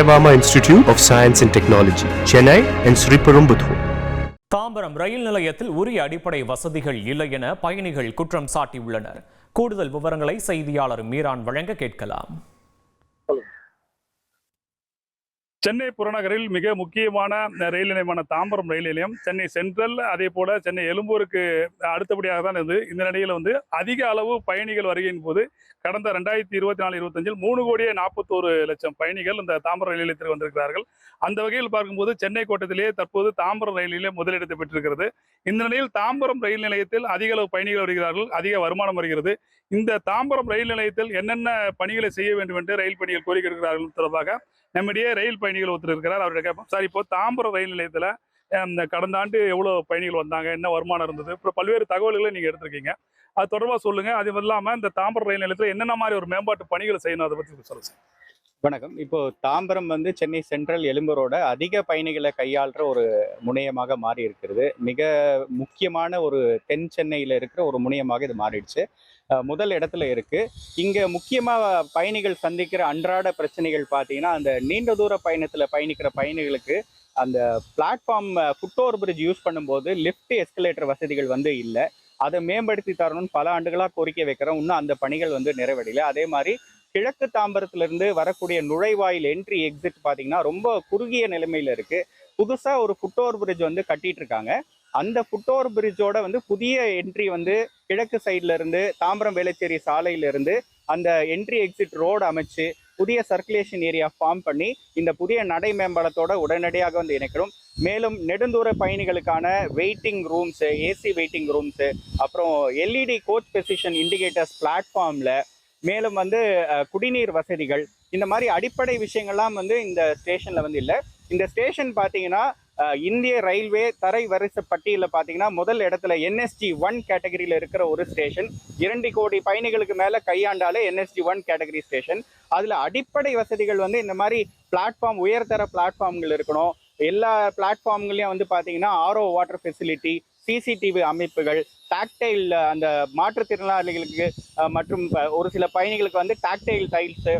Devama Institute of Science and Technology, Chennai and Tambaram ரயில் நிலையத்தில் உரிய அடிப்படை வசதிகள் இல்லை என பயணிகள் குற்றம் சாட்டியுள்ளனர். கூடுதல் விவரங்களை செய்தியாளர் மீரான் வழங்க கேட்கலாம். சென்னை புறநகரில் மிக முக்கியமான ரயில் நிலையமான தாம்பரம் ரயில் நிலையம் சென்னை சென்ட்ரல் அதே போல சென்னை எழும்பூருக்கு அடுத்தபடியாக தான் இருந்தது. இந்த நிலையில் வந்து அதிக அளவு பயணிகள் வருகையின் போது கடந்த ரெண்டாயிரத்தி இருபத்தி நாலு இருபத்தஞ்சில் மூணு கோடியே நாற்பத்தோரு லட்சம் பயணிகள் இந்த தாம்பரம் ரயில் நிலையத்திற்கு வந்திருக்கிறார்கள். அந்த வகையில் பார்க்கும்போது சென்னை கோட்டத்திலேயே தற்போது தாம்பரம் ரயில் நிலையம் முதலிடத்தை பெற்றிருக்கிறது. இந்த நிலையில் தாம்பரம் ரயில் நிலையத்தில் அதிக அளவு பயணிகள் வருகிறார்கள் அதிக வருமானம் வருகிறது. இந்த தாம்பரம் ரயில் நிலையத்தில் என்னென்ன பணிகளை செய்ய வேண்டும் என்று ரயில் பணிகள் கோரிக்கை இருக்கிறார்கள் தொடர்பாக நம்முடைய ரயில் பயணிகள் ஒருத்தர் இருக்கிறார். அவர்கிட்ட கேட்போம் சார் இப்போ தாம்பரம் ரயில் நிலையத்தில் இந்த கடந்த ஆண்டு எவ்வளோ பயணிகள் வந்தாங்க? என்ன வருமானம் இருந்தது? இப்போ பல்வேறு தகவல்களை நீங்கள் எடுத்திருக்கீங்க. அது தொடர்பாக சொல்லுங்கள் அது இல்லாமல் இந்த தாம்பரம் ரயில் நிலையத்தில் என்னென்ன மாதிரி ஒரு மேம்பாட்டு பணிகளை செய்யணும் அதை பற்றி சொல்லுங்கள் சார். வணக்கம். இப்போ தாம்பரம் வந்து சென்னை சென்ட்ரல் எலும்பரோட அதிக பயணிகளை கையாளுற ஒரு முனையமாக மாறி இருக்கிறது மிக முக்கியமான ஒரு தென் சென்னையில் இருக்கிற ஒரு முனையமாக இது மாறிடுச்சு. முதல் இடத்துல இருக்கு. இங்க முக்கியமாக பயணிகள் சந்திக்கிற அன்றாட பிரச்சனைகள் பார்த்தீங்கன்னா அந்த நீண்ட தூர பயணத்தில் பயணிக்கிற பயணிகளுக்கு அந்த பிளாட்ஃபார்ம் ஃபுட் பிரிட்ஜ் யூஸ் பண்ணும்போது லிஃப்ட் எஸ்கலேட்டர் வசதிகள் வந்து இல்லை. அதை மேம்படுத்தி தரணும்னு பல ஆண்டுகளாக கோரிக்கை வைக்கிறோம். இன்னும் அந்த பணிகள் வந்து நிறைவடையல. அதே மாதிரி கிழக்கு தாம்பரத்திலிருந்து வரக்கூடிய நுழைவாயில் என்ட்ரி எக்ஸிட் பார்த்தீங்கன்னா ரொம்ப குறுகிய நிலைமையில் இருக்குது புதுசாக ஒரு ஃபுட்டோர் பிரிட்ஜ் வந்து கட்டிட்டு இருக்காங்க அந்த ஃபுட்டோர் பிரிட்ஜோட வந்து புதிய என்ட்ரி வந்து கிழக்கு சைட்ல இருந்து தாம்பரம் வேளச்சேரி சாலையிலிருந்து அந்த என்ட்ரி எக்ஸிட் ரோடு அமைச்சு புதிய சர்க்குலேஷன் ஏரியா ஃபார்ம் பண்ணி இந்த புதிய நடை மேம்பாலத்தோட உடனடியாக வந்து இணைக்கிறோம் மேலும் நெடுந்தூர பயணிகளுக்கான waiting rooms AC waiting rooms அப்புறம் எல்இடி கோச் பெசிஷன் இண்டிகேட்டர்ஸ் பிளாட்ஃபார்மில் மேலும் வந்து குடிநீர் வசதிகள் இந்த மாதிரி அடிப்படை விஷயங்கள்லாம் வந்து இந்த ஸ்டேஷனில் வந்து இல்லை. இந்த ஸ்டேஷன் பார்த்தீங்கன்னா இந்திய ரயில்வே தரை வரிசை பட்டியலில் பார்த்தீங்கன்னா முதல் இடத்துல என்எஸ்டி ஒன் கேட்டகரியில் இருக்கிற ஒரு ஸ்டேஷன். இரண்டு கோடி பயணிகளுக்கு மேலே கையாண்டாலே என்எஸ்டி ஒன் கேட்டகரி ஸ்டேஷன். அதில் அடிப்படை வசதிகள் வந்து இந்த மாதிரி பிளாட்ஃபார்ம் உயர்தர பிளாட்ஃபார்ம்கள் இருக்கணும். எல்லா பிளாட்ஃபார்ம்களையும் வந்து பார்த்தீங்கன்னா ஆரோ வாட்டர் ஃபெசிலிட்டி சிசிடிவி அமைப்புகள் டாக்டைல் அந்த மாற்றுத்திறனாளிகளுக்கு மற்றும் ஒரு சில பயணிகளுக்கு வந்து டாக்டைல் டைல்ஸு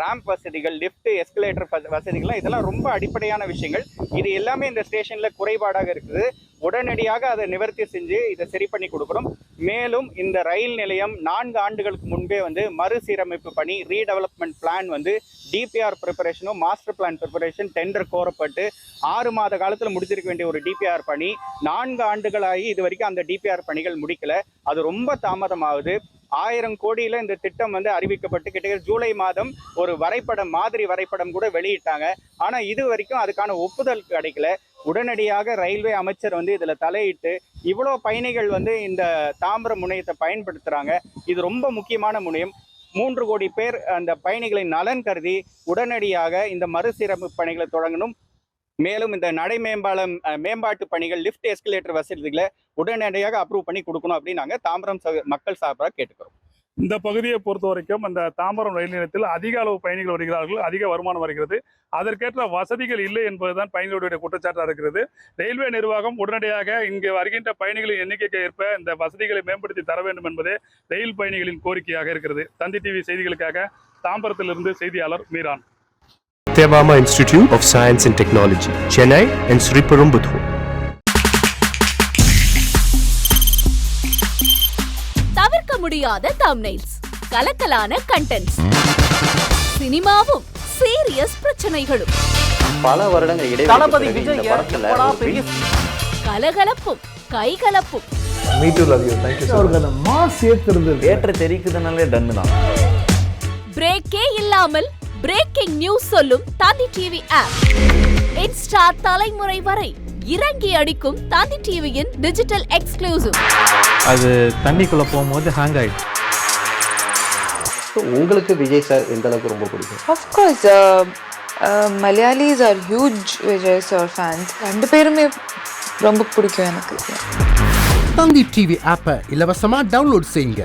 ரேம்ப் வசதிகள் லிஃப்ட் எஸ்கலேட்டர் வசதிகள்லாம் இதெல்லாம் ரொம்ப அடிப்படையான விஷயங்கள். இது எல்லாமே இந்த ஸ்டேஷனில் குறைபாடாக இருக்குது. உடனடியாக அதை நிவர்த்தி செஞ்சு இதை சரி பண்ணி கொடுக்கணும் மேலும் இந்த ரயில் நிலையம் நான்கு ஆண்டுகளுக்கு முன்பே வந்து மறுசீரமைப்பு பணி ரீடெவலப்மெண்ட் பிளான் வந்து டிபிஆர் ப்ரிப்பரேஷனும் மாஸ்டர் பிளான் ப்ரிப்பரேஷன் டெண்டர் கோரப்பட்டு ஆறு மாத காலத்தில் முடிச்சிருக்க வேண்டிய ஒரு டிபிஆர் பணி. நான்கு ஆண்டுகளாகி இது வரைக்கும் அந்த டிபிஆர் பணிகள் முடிக்கல. அது ரொம்ப தாமதமாகுது. ஆயிரம் கோடியில் இந்த திட்டம் வந்து அறிவிக்கப்பட்டு கிட்டத்தட்ட ஜூலை மாதம் ஒரு வரைபடம் மாதிரி வரைபடம் கூட வெளியிட்டாங்க. ஆனால் இது வரைக்கும் அதுக்கான ஒப்புதல் கிடைக்கல. உடனடியாக ரயில்வே அமைச்சர் வந்து இதில் தலையிட்டு இவ்வளோ பயணிகள் வந்து இந்த தாம்பரம் முனையத்தை பயன்படுத்துகிறாங்க இது ரொம்ப முக்கியமான முனையம். மூன்று கோடி பேர் அந்த பயணிகளின் நலன் கருதி உடனடியாக இந்த மறுசீரமைப்பு பணிகளை தொடங்கணும். மேலும் இந்த நடை மேம்பாலம் மேம்பாட்டு பணிகள் லிஃப்ட் எஸ்கலேட்டர் வசதிகளை உடனடியாக அப்ரூவ் பண்ணி கொடுக்கணும் அப்படின்னு நாங்கள் தாம்பரம் மக்கள் சார்பாக கேட்டுக்கிறோம். இந்த பகுதியை பொறுத்த வரைக்கும் அந்த தாம்பரம் ரயில் நிலையத்தில் அதிக அளவு பயணிகள் வருகிறார்கள் அதிக வருமானம் வருகிறது. அதற்கேற்ற வசதிகள் இல்லை என்பதுதான் பயணிகளுடைய குற்றச்சாட்டாக இருக்கிறது. ரயில்வே நிர்வாகம் உடனடியாக இங்கு வருகின்ற பயணிகளின் எண்ணிக்கைக்கு ஏற்ப இந்த வசதிகளை மேம்படுத்தி தர வேண்டும் என்பதே ரயில் பயணிகளின் கோரிக்கையாக இருக்கிறது. தந்தி டிவி செய்திகளுக்காக தாம்பரத்திலிருந்து செய்தியாளர் Meeran. Devama Institute of Science and Technology, Chennai and Sriperumbudur. தவிர்க்க முடியாத தம்னைல்ஸ் கலக்கலான கண்டென்ட்ஸ் சினிமாவும் சீரியஸ் பிரச்சனைகளும். பல வருடங்கள் இடைவெளி கலகலப்பும் கைகலப்பும். மாஸ் தேட்டர் தெரிக்குதுனாலே டன்னு தான். பிரேக்கே இல்லாமல் பிரேக்கிங் நியூஸ் சொல்லும் தந்தி டிவி ஆப் இன்ஸ்டா தலைமுறை வரை இறங்கி அடிக்கும் தந்தி டிவியின் டிஜிட்டல் எக்ஸ்க்ளூசிவ் அது தண்ணிக்குள்ள போகும்போது ஹேங் ஆயிடுச்சு உங்களுக்கு விஜய் சார் எந்த அளவுக்கு ரொம்ப பிடிக்கும்? Uh, Malayalis are huge Vijay Sir fans. ரெண்டு பேருமே ரொம்ப பிடிக்கும் எனக்கு. தந்தி டிவி ஆப்பை இலவசமா டவுன்லோட் செய்யுங்க.